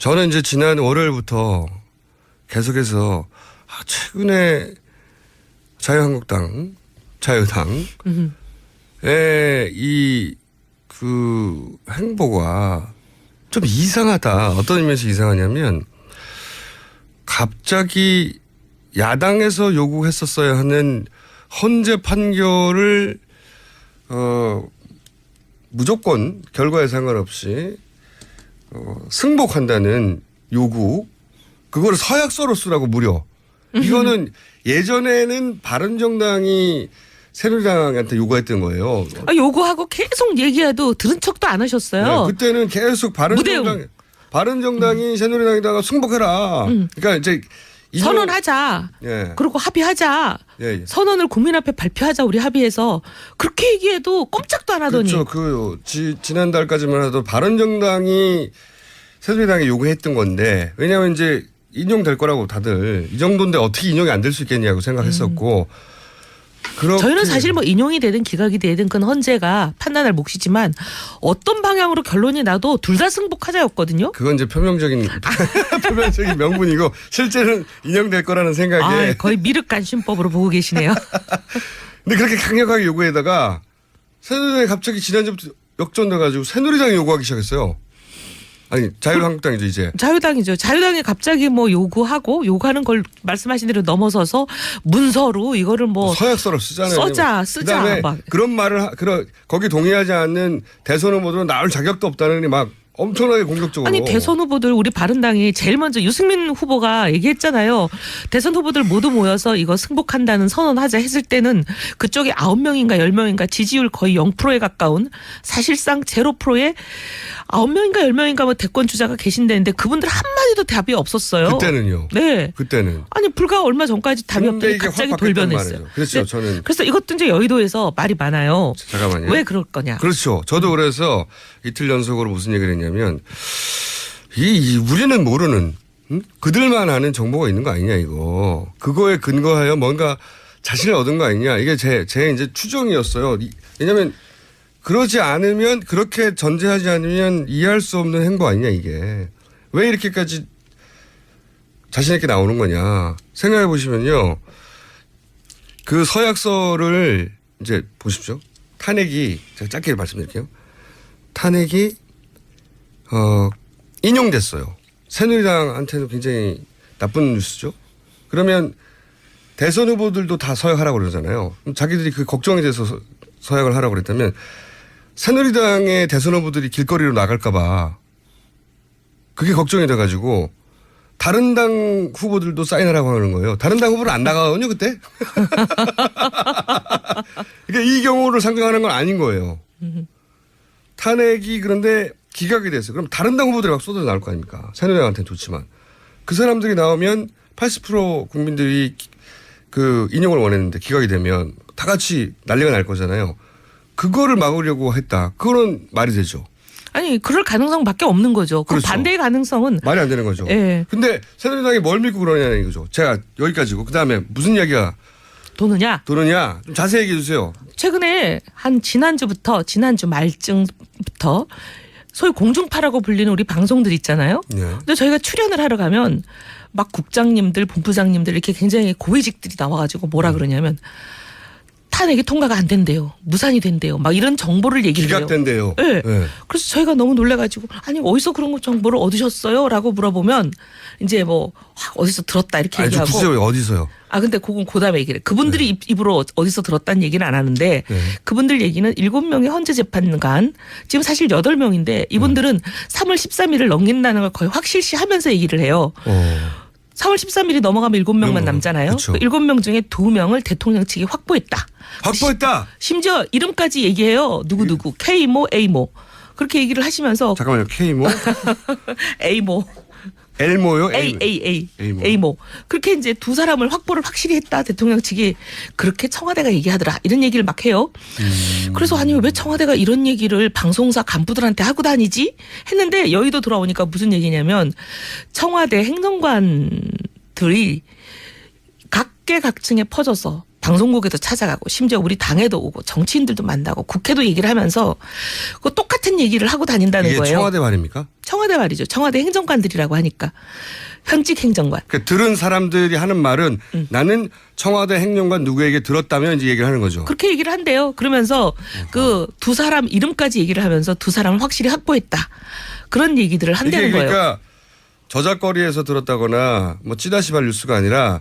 저는 이제 지난 월요일부터 계속해서 아, 최근에 자유한국당, 자유당의 이 그 행보가 좀 이상하다. 어떤 의미에서 이상하냐면 갑자기 야당에서 요구했었어야 하는 헌재 판결을 어 무조건 결과에 상관없이 어, 승복한다는 요구 그거를 서약서로 쓰라고 무려 이거는 예전에는 바른정당이 새누리당한테 요구했던 거예요. 아, 요구하고 계속 얘기해도 들은 척도 안 하셨어요. 네, 그때는 계속 바른정당 무대응. 음. 바른정당이 새누리당에다가 승복해라. 그러니까 이제 이거- 선언하자. 예. 그리고 합의하자. 예, 예. 선언을 국민 앞에 발표하자 우리 합의해서 그렇게 얘기해도 꼼짝도 안 하더니 그렇죠. 그 지, 지난달까지만 해도 바른정당이 새누리당에 요구했던 건데 왜냐하면 이제 인용될 거라고 다들 이 정도인데 어떻게 인용이 안 될 수 있겠냐고 생각했었고 그렇게 저희는 사실 뭐 인용이 되든 기각이 되든 그건 헌재가 판단할 몫이지만 어떤 방향으로 결론이 나도 둘 다 승복하자였거든요. 그건 이제 표명적인 표면적인 명분이고 실제는 인용될 거라는 생각에 아, 거의 미륵간신법으로 보고 계시네요. 근데 그렇게 강력하게 요구에다가 새누리당이 갑자기 지난주부터 역전돼가지고 새누리당이 요구하기 시작했어요. 아니 자유한국당이죠 이제. 자유당이죠. 자유당이 갑자기 뭐 요구하고 요구하는 걸 말씀하신 대로 넘어서서 문서로 이거를 뭐 서약서를 쓰잖아요. 써자, 쓰자, 그다음에 막. 그런 말을 하, 그런 거기 동의하지 않는 대선 후보들은 나올 자격도 없다는 막 엄청나게 공격적으로. 아니 대선 후보들 우리 바른당이 제일 먼저 유승민 후보가 얘기했잖아요. 대선 후보들 모두 모여서 이거 승복한다는 선언하자 했을 때는 그쪽에 아홉 명인가 열 명인가 지지율 거의 0%에 가까운 사실상 제로 프로에 아홉 명인가 열 명인가 뭐 대권 주자가 계신다는데 그분들 한 마디도 답이 없었어요. 그때는요. 네. 그때는. 아니 불과 얼마 전까지 답이 근데 없더니 이게 갑자기 확 바뀌었단 돌변했어요. 말이죠. 그렇죠. 네. 저는 그래서 이것도 이제 여의도에서 말이 많아요. 잠깐만요. 왜 그럴 거냐? 그렇죠. 저도 그래서 이틀 연속으로 무슨 얘기를 했냐 면 이, 이 우리는 모르는 응? 그들만 아는 정보가 있는 거 아니냐 이거. 그거에 근거하여 뭔가 자신을 얻은 거 아니냐. 이게 제, 제 이제 추정이었어요. 이- 왜냐면 그러지 않으면 그렇게 전제하지 않으면 이해할 수 없는 행보 아니냐 이게. 왜 이렇게까지 자신 있게 나오는 거냐. 생각해 보시면요. 그 서약서를 이제 보십시오. 탄핵이 제가 짧게 말씀드릴게요. 탄핵이 어 인용됐어요. 새누리당한테는 굉장히 나쁜 뉴스죠. 그러면 대선 후보들도 다 서약하라고 그러잖아요. 자기들이 그 걱정이 돼서 서- 서약을 하라고 그랬다면 새누리당의 대선 후보들이 길거리로 나갈까봐 그게 걱정이 돼가지고 다른 당 후보들도 사인하라고 하는 거예요. 다른 당 후보는 안 나가거든요, 그때? 그러니까 이 경우를 상정하는 건 아닌 거예요. 탄핵이 그런데 기각이 됐어요. 그럼 다른 당 후보들이 막 쏟아져 나올 거 아닙니까? 새누리당한테는 좋지만. 그 사람들이 나오면 80% 국민들이 기- 그 인용을 원했는데 기각이 되면 다 같이 난리가 날 거잖아요. 그거를 막으려고 했다. 그거는 말이 되죠. 아니 그럴 가능성밖에 없는 거죠. 그 그렇죠. 반대의 가능성은 말이 안 되는 거죠. 예. 근데 새누리당이 뭘 믿고 그러냐는 거죠. 제가 여기까지고 그 다음에 무슨 이야기가 도느냐? 도느냐 좀 자세히 얘기해 주세요. 최근에 한 지난주부터 지난주 말쯤부터 소위 공중파라고 불리는 우리 방송들 있잖아요. 네. 근데 저희가 출연을 하러 가면 막 국장님들, 본부장님들 이렇게 굉장히 고위직들이 나와가지고 음. 뭐라 그러냐면 탄핵이 통과가 안 된대요. 무산이 된대요. 막 이런 정보를 얘기를 해요. 기각된대요. 네. 네. 그래서 저희가 너무 놀래가지고 아니 어디서 그런 거 정보를 얻으셨어요? 라고 물어보면 이제 뭐확 어디서 들었다 이렇게 아니 저 얘기하고 주세요 어디서요? 아 근데 그건 그다음에 얘기를 해. 그분들이 입, 입으로 어디서 들었다는 얘기는 안 하는데 네. 그분들 얘기는 일곱 명의 헌재 재판관 지금 사실 여덟 명인데 이분들은 3월 13일을 넘긴다는 걸 거의 확실시 하면서 얘기를 해요. 어. 3월 13일이 넘어가면 일곱 명만 음, 남잖아요. 그쵸. 그 일곱 명 중에 두 명을 대통령 측이 확보했다. 확보했다. 심지어 이름까지 얘기해요. 누구 누구 K모 A모 그렇게 얘기를 하시면서 잠깐만요. K모, A모 L모요. A A A A모. A모 그렇게 이제 두 사람을 확보를 확실히 했다 대통령 측이 그렇게 청와대가 얘기하더라 이런 얘기를 막 해요. 음. 그래서 아니 왜 청와대가 이런 얘기를 방송사 간부들한테 하고 다니지 했는데 여의도 들어오니까 무슨 얘기냐면 청와대 행정관들이 각계각층에 퍼져서 방송국에도 찾아가고 심지어 우리 당에도 오고 정치인들도 만나고 국회도 얘기를 하면서 그 똑같은 얘기를 하고 다닌다는 거예요. 청와대 말입니까? 청와대 말이죠. 청와대 행정관들이라고 하니까 현직 행정관. 그 들은 사람들이 하는 말은 음. 나는 청와대 행정관 누구에게 들었다면 이제 얘기를 하는 거죠. 그렇게 얘기를 한대요. 그러면서 그 두 사람 이름까지 얘기를 하면서 두 사람을 확실히 확보했다. 그런 얘기들을 한다는 이게 거예요. 그러니까 저작거리에서 들었다거나 뭐 찌다시발 뉴스가 아니라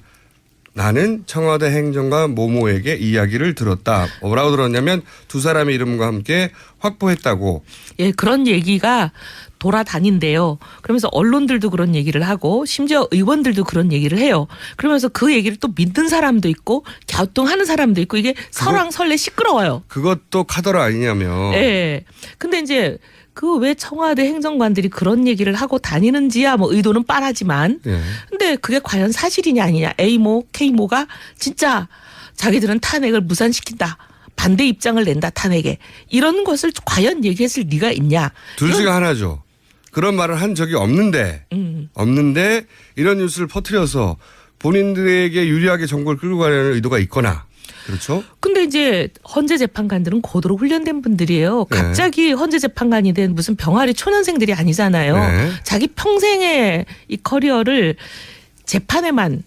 나는 청와대 행정관 모모에게 이야기를 들었다. 뭐라고 들었냐면 두 사람의 이름과 함께 확보했다고. 예, 그런 얘기가 돌아다닌대요. 그러면서 언론들도 그런 얘기를 하고 심지어 의원들도 그런 얘기를 해요. 그러면서 그 얘기를 또 믿는 사람도 있고 갸우뚱하는 사람도 있고 이게 설왕설래 시끄러워요. 그것도 카더라 아니냐며. 예. 근데 이제 그 왜 청와대 행정관들이 그런 얘기를 하고 다니는지야 뭐 의도는 빤하지만 예. 근데 그게 과연 사실이냐 아니냐 A모 K모가 진짜 자기들은 탄핵을 무산시킨다. 반대 입장을 낸다 탄핵에 이런 것을 과연 얘기했을 리가 있냐? 둘 중에 하나죠. 그런 말을 한 적이 없는데 음. 없는데 이런 뉴스를 퍼뜨려서 본인들에게 유리하게 정보를 끌고 가려는 의도가 있거나 그렇죠? 근데 이제 헌재 재판관들은 고도로 훈련된 분들이에요. 네. 갑자기 헌재 재판관이 된 무슨 병아리 초년생들이 아니잖아요. 네. 자기 평생의 이 커리어를 재판에만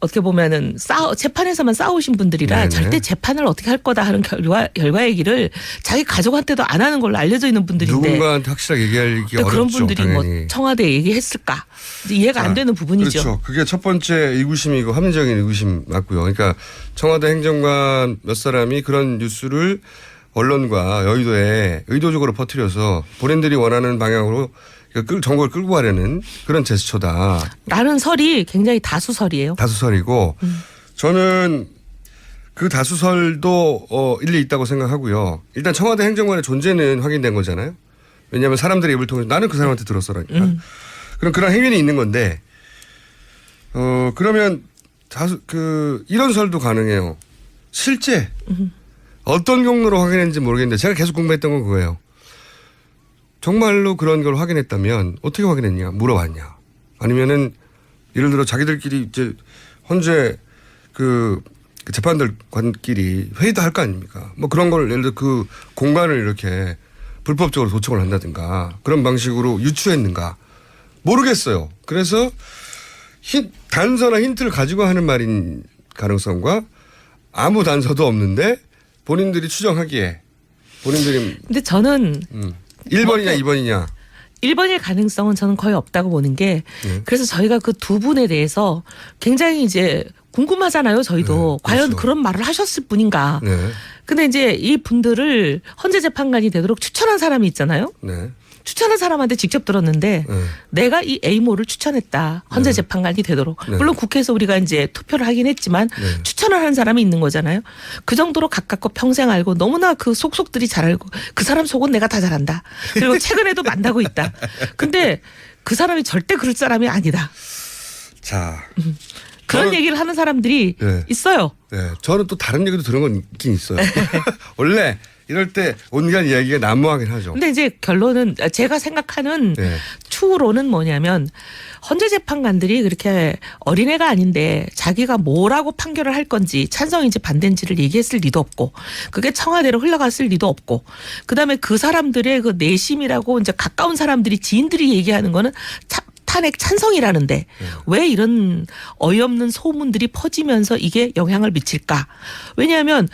어떻게 보면은 싸 재판에서만 싸우신 분들이라 네네. 절대 재판을 어떻게 할 거다 하는 결과 결과 얘기를 자기 가족한테도 안 하는 걸로 알려져 있는 분들인데 누군가한테 확실하게 얘기하기 근데 어렵죠. 그런 분들이 당연히. 뭐 청와대에 얘기했을까 이해가 안 자, 되는 부분이죠. 그렇죠. 그게 첫 번째 의구심이고 합리적인 의구심 맞고요. 그러니까 청와대 행정관 몇 사람이 그런 뉴스를 언론과 여의도에 의도적으로 퍼뜨려서 본인들이 원하는 방향으로 끌- 정보를 끌고 가려는 그런 제스처다. 라는 설이 굉장히 다수설이에요. 다수설이고 음. 저는 그 다수설도 어, 일리 있다고 생각하고요. 일단 청와대 행정관의 존재는 확인된 거잖아요. 왜냐하면 사람들의 입을 통해서 나는 그 사람한테 들었어라니까. 음. 그럼 그런 행위는 있는 건데 어 그러면 다수 그 이런 설도 가능해요. 실제 음. 어떤 경로로 확인했는지 모르겠는데 제가 계속 궁금했던 건 그거예요. 정말로 그런 걸 확인했다면 어떻게 확인했냐 물어봤냐. 아니면은 예를 들어 자기들끼리 이제 그, 그 재판들관끼리 회의도 할 거 아닙니까? 뭐 그런 걸 예를 들어 그 공간을 이렇게 불법적으로 도청을 한다든가 그런 방식으로 유추했는가? 모르겠어요. 그래서 힌, 단서나 힌트를 가지고 하는 말인 가능성과 아무 단서도 없는데 본인들이 추정하기에 본인들이 근데 저는 음. 1번이냐 2번이냐. 1번일 가능성은 저는 거의 없다고 보는 게 네. 그래서 저희가 그 두 분에 대해서 굉장히 이제 궁금하잖아요. 저희도 네, 과연 그렇죠. 그런 말을 하셨을 뿐인가. 네. 근데 이제 이 분들을 헌재 재판관이 되도록 추천한 사람이 있잖아요. 네. 추천한 사람한테 직접 들었는데 네. 내가 이 A모를 추천했다. 헌재 네. 재판관이 되도록. 네. 물론 국회에서 우리가 이제 투표를 하긴 했지만 네. 추천을 한 사람이 있는 거잖아요. 그 정도로 가깝고 평생 알고 너무나 그 속속들이 잘 알고 그 사람 속은 내가 다 잘한다. 그리고 최근에도 만나고 있다. 근데 그 사람이 절대 그럴 사람이 아니다. 자. 그런 저는- 얘기를 하는 사람들이 네. 있어요. 네. 저는 또 다른 얘기도 들은 건 있긴 있어요. 원래 이럴 때 온갖 이야기가 난무하긴 하죠. 근데 이제 결론은 제가 생각하는 네. 추후로는 뭐냐면 헌재 재판관들이 그렇게 어린애가 아닌데 자기가 뭐라고 판결을 할 건지 찬성인지 반대인지를 얘기했을 리도 없고 그게 청와대로 흘러갔을 리도 없고 그다음에 그 사람들의 그 내심이라고 이제 가까운 사람들이 지인들이 얘기하는 거는 차- 탄핵 찬성이라는데 왜 이런 어이없는 소문들이 퍼지면서 이게 영향을 미칠까? 왜냐하면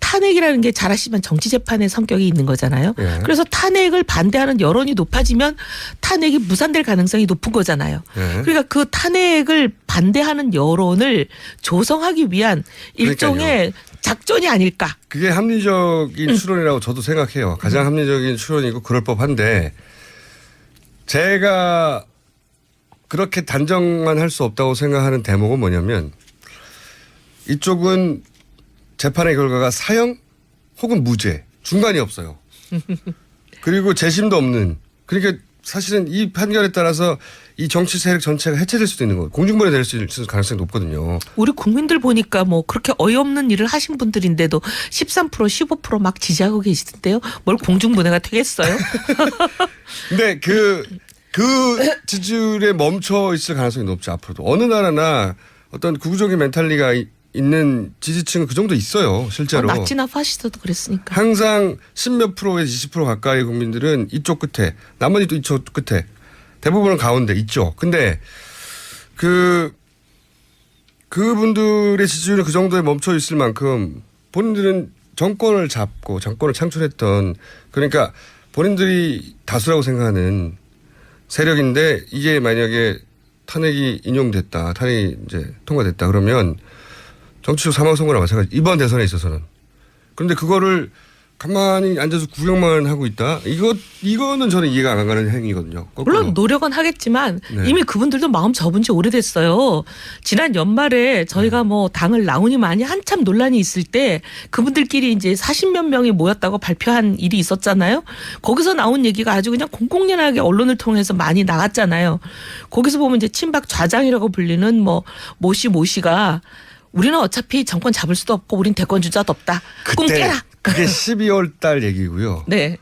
탄핵이라는 게 잘 아시지만 정치 재판의 성격이 있는 거잖아요. 예. 그래서 탄핵을 반대하는 여론이 높아지면 탄핵이 무산될 가능성이 높은 거잖아요. 네. 그러니까 그 탄핵을 반대하는 여론을 조성하기 위한 일종의 작전이 아닐까. 그게 합리적인 음. 추론이라고 저도 생각해요. 가장 합리적인 추론이고 그럴 법한데 제가 그렇게 단정만 할 수 없다고 생각하는 대목은 뭐냐면 이쪽은 재판의 결과가 사형 혹은 무죄 중간이 없어요. 그리고 재심도 없는 그러니까 사실은 이 판결에 따라서 이 정치 세력 전체가 해체될 수도 있는 거예요. 공중분해 될 수 있는 가능성이 높거든요. 우리 국민들 보니까 뭐 그렇게 어이없는 일을 하신 분들인데도 13% 15%막 지지하고 계시던데요. 뭘 공중분해가 되겠어요? 근데 그, 그 지지율에 멈춰 있을 가능성이 높죠, 앞으로도. 어느 나라나 어떤 구조적인 멘탈리가 이- 있는 지지층은 그 정도 있어요, 실제로. 어, 나치나 파시스트도 그랬으니까. 항상 십몇 프로에서 20% 가까이 국민들은 이쪽 끝에, 나머지 또 이쪽 끝에, 대부분은 가운데 이쪽. 근데 그 그분들의 지지율이 그 정도에 멈춰 있을 만큼 본인들은 정권을 잡고 정권을 창출했던 그러니까 본인들이 다수라고 생각하는 세력인데 이게 만약에 탄핵이 인용됐다, 탄핵이 이제 통과됐다 그러면 정치적 사망 선거나 마찬가지 이번 대선에 있어서는. 그런데 그거를 가만히 앉아서 구경만 하고 있다. 이거 이거는 저는 이해가 안 가는 행위거든요. 거꾸로. 물론 노력은 하겠지만 네. 이미 그분들도 마음 접은 지 오래됐어요. 지난 연말에 저희가 뭐 당을 나오니 많이 한참 논란이 있을 때 그분들끼리 이제 40몇 명이 모였다고 발표한 일이 있었잖아요. 거기서 나온 얘기가 아주 그냥 공공연하게 언론을 통해서 많이 나갔잖아요. 거기서 보면 이제 친박 좌장이라고 불리는 뭐 모씨 모씨가 우리는 어차피 정권 잡을 수도 없고 우린 대권 주자도 없다. 꿈 그때 깨라. 그게 12월 달 얘기고요. 네.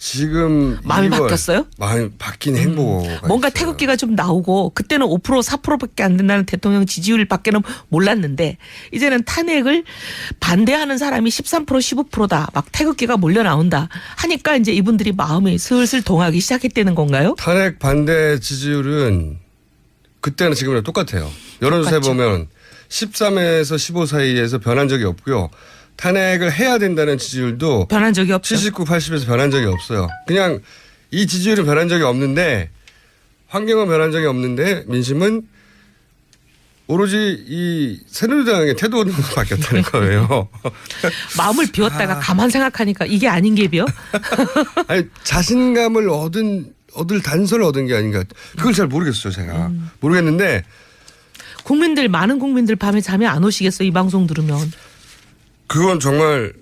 지금 마음이 2월, 바뀌었어요? 음. 마음이 바뀐 행보가 뭔가 있어요. 태극기가 좀 나오고 그때는 5% 4%밖에 안 된다는 대통령 지지율밖에는 몰랐는데 이제는 탄핵을 반대하는 사람이 13% 15%다 막 태극기가 몰려 나온다 하니까 이제 이분들이 마음이 슬슬 동하기 시작했다는 건가요? 탄핵 반대 지지율은 그때는 지금이랑 똑같아요. 여론조사에. 보면 13에서 15 사이에서 변한 적이 없고요. 탄핵을 해야 된다는 지지율도 변한 적이 없죠. 79, 80에서 변한 적이 없어요. 그냥 이 지지율은 변한 적이 없는데 환경은 변한 적이 없는데 민심은 오로지 이 새누리당의 태도는 바뀌었다는 거예요. 마음을 비웠다가 가만 생각하니까 이게 아닌 게 비요? 아니 자신감을 얻은 얻을 단서를 얻은 게 아닌가. 그걸 잘 모르겠어요, 제가. 음. 모르겠는데 국민들 많은 국민들 밤에 잠이 안 오시겠어 이 방송 들으면. 그건 정말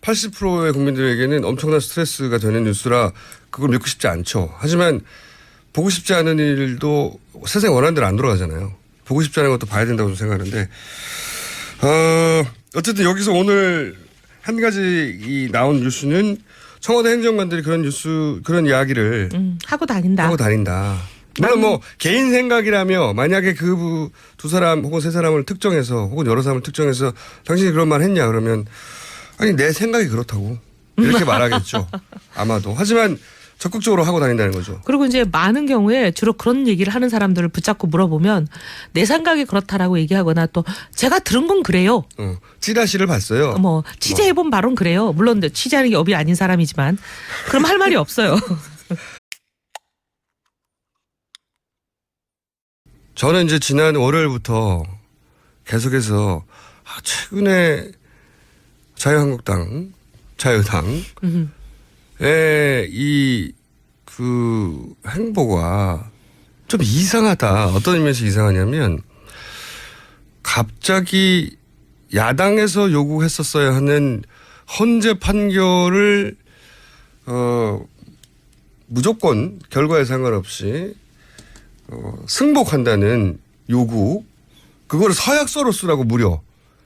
80%의 국민들에게는 엄청난 스트레스가 되는 뉴스라 그걸 믿고 싶지 않죠. 하지만 보고 싶지 않은 일도 세상 원하는 대로 안 돌아가잖아요. 보고 싶지 않은 것도 봐야 된다고 생각하는데 어, 어쨌든 여기서 오늘 한 가지 이 나온 뉴스는 청와대 행정관들이 그런 뉴스 그런 이야기를 음, 하고 다닌다. 하고 다닌다. 물론 뭐 개인 생각이라며 만약에 그 두 사람 혹은 세 사람을 특정해서 혹은 여러 사람을 특정해서 당신이 그런 말 했냐 그러면 아니 내 생각이 그렇다고 이렇게 말하겠죠. 아마도. 하지만 적극적으로 하고 다닌다는 거죠. 그리고 이제 많은 경우에 주로 그런 얘기를 하는 사람들을 붙잡고 물어보면 내 생각이 그렇다라고 얘기하거나 또 제가 들은 건 그래요. 어, 찌라시를 봤어요. 뭐 취재해본 바론 그래요. 물론 취재하는 게 업이 아닌 사람이지만 그럼 할 말이 없어요. 저는 이제 지난 월요일부터 계속해서 아, 최근에 자유한국당, 자유당 음. 의이 그 행보가 좀 이상하다. 어떤 의미에서 이상하냐면 갑자기 야당에서 요구했었어야 하는 헌재 판결을 어 무조건 결과에 상관없이 어 승복한다는 요구 그거를 서약서로 쓰라고 무려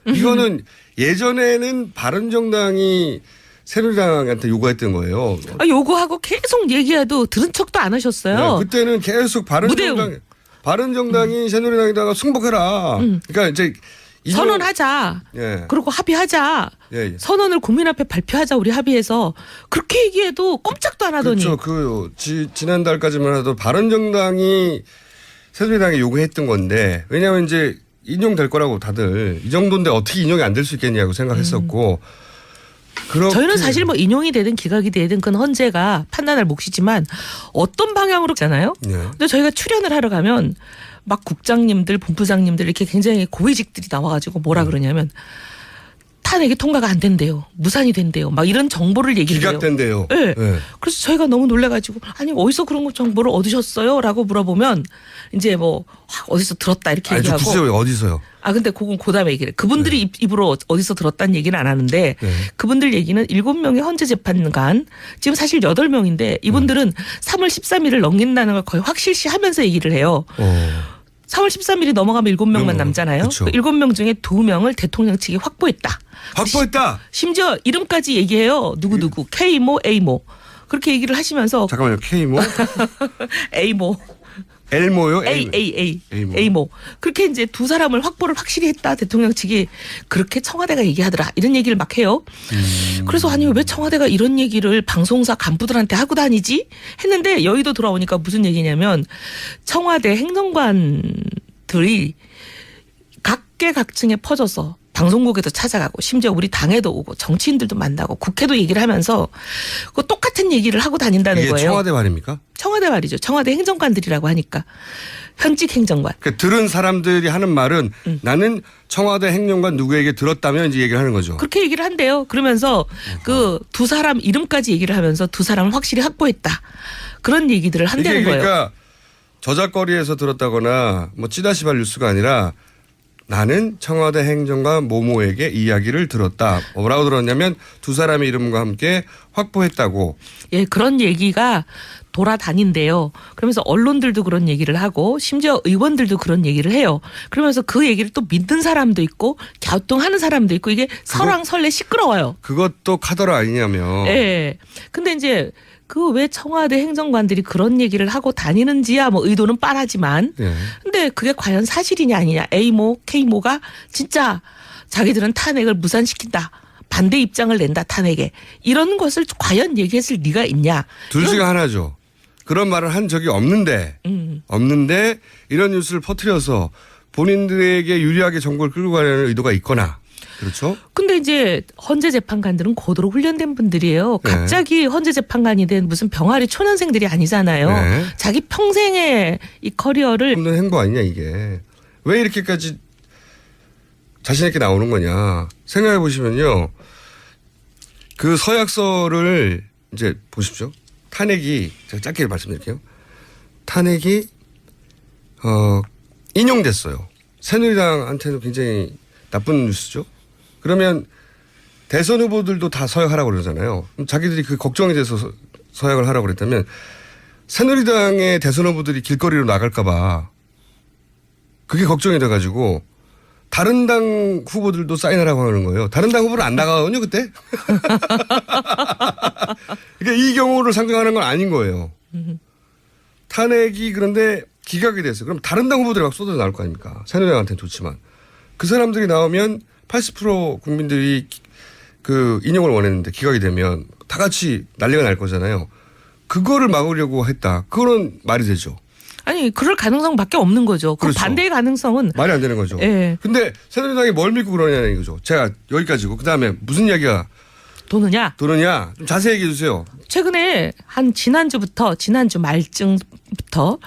이거는 예전에는 바른정당이 새누리당한테 요구했던 거예요. 아, 요구하고 계속 얘기해도 들은 척도 안 하셨어요. 네, 그때는 계속 바른정당 무대응. 바른정당이 새누리당에다가 승복해라. 음. 그러니까 이제 선언하자. 예. 그리고 합의하자. 예, 예. 선언을 국민 앞에 발표하자 우리 합의해서 그렇게 얘기해도 꼼짝도 안 하더니 그렇죠. 그 지, 지난달까지만 해도 바른정당이 새누리당에 요구했던 건데 왜냐하면 이제 인용될 거라고 다들 이 정도인데 어떻게 인용이 안 될 수 있겠냐고 생각했었고 그렇게 저희는 사실 뭐 인용이 되든 기각이 되든 그건 헌재가 판단할 몫이지만 어떤 방향으로 잖아요. 예. 근데 저희가 출연을 하러 가면 막 국장님들, 본부장님들 이렇게 굉장히 고위직들이 나와가지고 음. 뭐라 그러냐면 탄핵이 통과가 안 된대요. 무산이 된대요. 막 이런 정보를 얘기를 해요. 기각된대요. 네. 예. 그래서 저희가 너무 놀래가지고 아니 어디서 그런 거 정보를 얻으셨어요? 라고 물어보면 이제 뭐확 어디서 들었다 이렇게 아니 저 얘기하고 구체적으로 어디서요? 아 근데 그건 그다음에 얘기를 해. 그분들이 입, 입으로 어디서 들었다는 얘기는 안 하는데 네. 그분들 얘기는 일곱 명의 헌재 재판관 지금 사실 여덟 명인데 이분들은 3월 13일을 넘긴다는 걸 거의 확실시하면서 얘기를 해요. 어. 3월 13일이 넘어가면 일곱 명만 음, 남잖아요. 그쵸. 그 일곱 명 중에 두 명을 대통령 측이 확보했다. 확보했다. 심지어 이름까지 얘기해요. 누구 누구 K모 A모 그렇게 얘기를 하시면서 잠깐만요. K모 A모 엘모요? A A A A모. A모 그렇게 이제 두 사람을 확보를 확실히 했다 대통령 측이 그렇게 청와대가 얘기하더라 이런 얘기를 막 해요. 음. 그래서 아니 왜 청와대가 이런 얘기를 방송사 간부들한테 하고 다니지 했는데 여의도 들어오니까 무슨 얘기냐면 청와대 행정관들이 각계각층에 퍼져서 방송국에도 찾아가고 심지어 우리 당에도 오고 정치인들도 만나고 국회도 얘기를 하면서 그 똑같은 얘기를 하고 다닌다는 이게 거예요. 청와대 말입니까? 청와대 말이죠. 청와대 행정관들이라고 하니까 현직 행정관. 그 들은 사람들이 하는 말은 음. 나는 청와대 행정관 누구에게 들었다면 이제 얘기를 하는 거죠. 그렇게 얘기를 한대요. 그러면서 그 두 사람 이름까지 얘기를 하면서 두 사람을 확실히 확보했다. 그런 얘기들을 이게 한다는 거예요. 그러니까 저작거리에서 들었다거나 뭐 찌다시발 뉴스가 아니라 나는 청와대 행정관 모모에게 이야기를 들었다. 뭐라고 들었냐면 두 사람의 이름과 함께 확보했다고. 예, 그런 얘기가 돌아다닌대요. 그러면서 언론들도 그런 얘기를 하고 심지어 의원들도 그런 얘기를 해요. 그러면서 그 얘기를 또 믿는 사람도 있고 갸우뚱하는 사람도 있고 이게 설왕설래 시끄러워요. 그것도 카더라 아니냐며. 예. 근데 이제 그 왜 청와대 행정관들이 그런 얘기를 하고 다니는지야 뭐 의도는 뻔하지만 예. 근데 그게 과연 사실이냐 아니냐 A모 K모가 진짜 자기들은 탄핵을 무산시킨다. 반대 입장을 낸다 탄핵에 이런 것을 과연 얘기했을 리가 있냐? 둘 중에 하나죠. 그런 말을 한 적이 없는데 음. 없는데 이런 뉴스를 퍼뜨려서 본인들에게 유리하게 정보를 끌고 가려는 의도가 있거나 그렇죠? 근데 이제 헌재 재판관들은 고도로 훈련된 분들이에요. 네. 갑자기 헌재 재판관이 된 무슨 병아리 초년생들이 아니잖아요. 네. 자기 평생의 이 커리어를 없는 행보 아니냐 이게 왜 이렇게까지 자신 있게 나오는 거냐 생각해 보시면요 그 서약서를 이제 보십시오 탄핵이 제가 짧게 말씀드릴게요 탄핵이 어 인용됐어요 새누리당한테는 굉장히 나쁜 뉴스죠 그러면 대선 후보들도 다 서약하라고 그러잖아요 자기들이 그 걱정이 돼서 서- 서약을 하라고 그랬다면 새누리당의 대선 후보들이 길거리로 나갈까봐 그게 걱정이 돼가지고 다른 당 후보들도 사인하라고 하는 거예요. 다른 당 후보는 안 나가거든요, 그때. 그러니까 이 경우를 상정하는 건 아닌 거예요. 탄핵이 그런데 기각이 됐어요. 그럼 다른 당 후보들이 막 쏟아져 나올 거 아닙니까? 새누리당한테는 좋지만. 그 사람들이 나오면 80% 국민들이 기- 그 인용을 원했는데 기각이 되면 다 같이 난리가 날 거잖아요. 그거를 막으려고 했다. 그거는 말이 되죠. 아니 그럴 가능성밖에 없는 거죠. 그 그렇죠. 반대의 가능성은 말이 안 되는 거죠. 예. 근데 새누리당이 뭘 믿고 그러냐는 이거죠. 제가 여기까지고 그다음에 무슨 이야기가 도느냐? 도느냐 좀 자세히 얘기해 주세요. 최근에 한 지난주부터 지난주 말쯤부터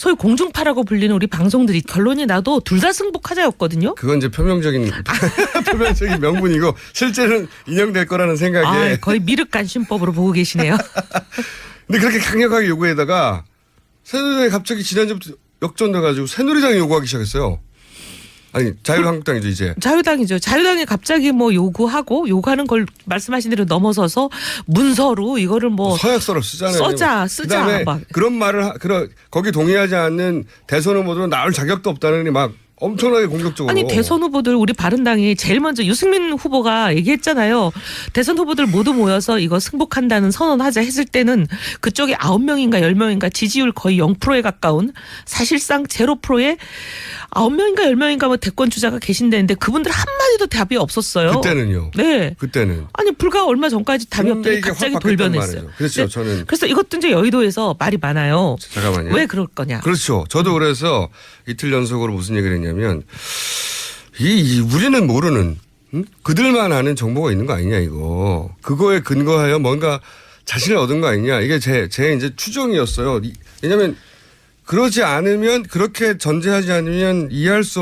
소위 공중파라고 불리는 우리 방송들이 결론이 나도 둘 다 승복하자였거든요. 그건 이제 표명적인 표면적인 명분이고 실제는 인용될 거라는 생각에 아, 거의 미륵 간신법으로 보고 계시네요. 근데 그렇게 강력하게 요구에다가 새누리당이 갑자기 지난주부터 역전돼가지고 새누리당이 요구하기 시작했어요. 아니 자유한국당이죠 이제. 자유당이죠. 자유당이 갑자기 뭐 요구하고 요구하는 걸 말씀하신 대로 넘어서서 문서로 이거를 뭐 서약서를 쓰잖아요. 써자, 쓰자, 그다음에 막. 그런 말을 하, 그런 거기 동의하지 않는 대선 후보들은 나올 자격도 없다는 막 엄청나게 공격적으로. 아니 대선 후보들 우리 바른당이 제일 먼저 유승민 후보가 얘기했잖아요. 대선 후보들 모두 모여서 이거 승복한다는 선언하자 했을 때는 그쪽에 9명인가 10명인가 지지율 거의 0%에 가까운 사실상 0%의 9명인가 10명인가 뭐 대권 주자가 계신다는데 그분들 한마디도 답이 없었어요. 그때는요. 네. 그때는. 아니 불과 얼마 전까지 답이 없더니 갑자기 돌변했어요. 그렇죠. 네. 저는 그래서 이것도 이제 여의도에서 말이 많아요. 잠깐만요. 왜 그럴 거냐? 그렇죠. 저도 그래서 이틀 연속으로 무슨 얘기를 했냐 면 이, 이 우리는 모르는 응? 그들만 아는 정보가 있는 거 아니냐 이거. 그거에 근거하여 뭔가 자신을 얻은 거 아니냐 이게 제제 이제 추정이었어요. 이- 왜냐하면 그러지 않으면 그렇게 전제하지 않으면 이해할 수